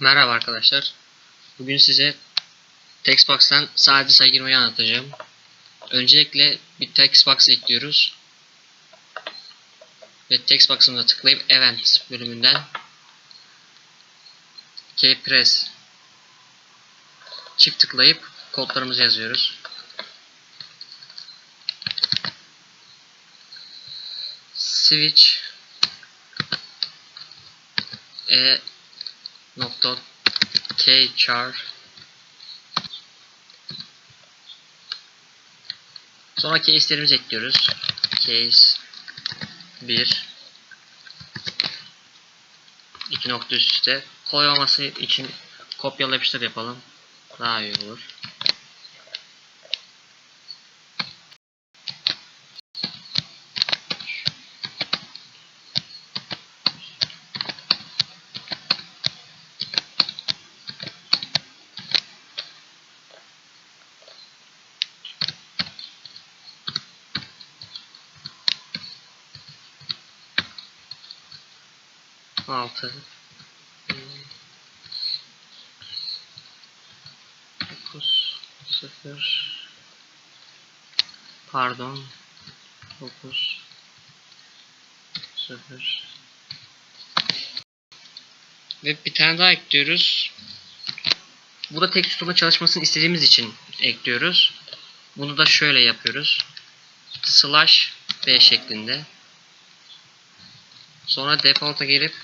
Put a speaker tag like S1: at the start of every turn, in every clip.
S1: Merhaba arkadaşlar. Bugün size Textbox'tan sadece sayı girmeyi anlatacağım. Öncelikle bir Textbox ekliyoruz. Ve Textbox'ımıza tıklayıp Event bölümünden Kpress çift tıklayıp kodlarımızı yazıyoruz. Switch e nokta k char. Sonra case'lerimizi ekliyoruz. Case 1 2 nokta üst üste. Kolay olması için kopyala yapıştır yapalım. Daha iyi olur altı. Dokuz sıfır. Pardon. Dokuz sıfır. Ve bir tane daha ekliyoruz. Bu da tek sütunla çalışmasını istediğimiz için ekliyoruz. Bunu da şöyle yapıyoruz. Slash b şeklinde. Sonra default'a gelip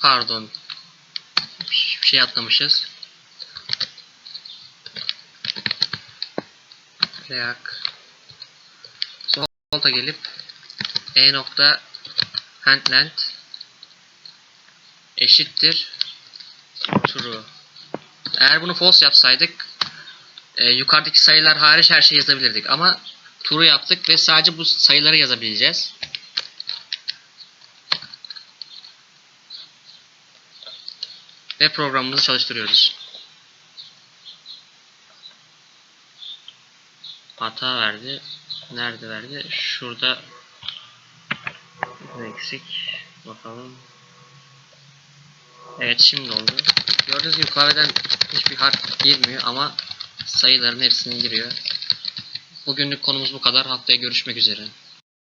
S1: Pardon. Bir şey atlamışız. React. Solta gelip e nokta handlend eşittir true. Eğer bunu false yapsaydık e, yukarıdaki sayılar hariç her şeyi yazabilirdik ama true yaptık ve sadece bu sayıları yazabileceğiz. Ve programımızı çalıştırıyoruz. Hata verdi. Nerede verdi? Şurada eksik. Bakalım. Evet şimdi oldu. Gördüğünüz gibi klavyeden hiçbir harf girmiyor ama sayıların hepsini giriyor. Bugünlük konumuz bu kadar. Haftaya görüşmek üzere.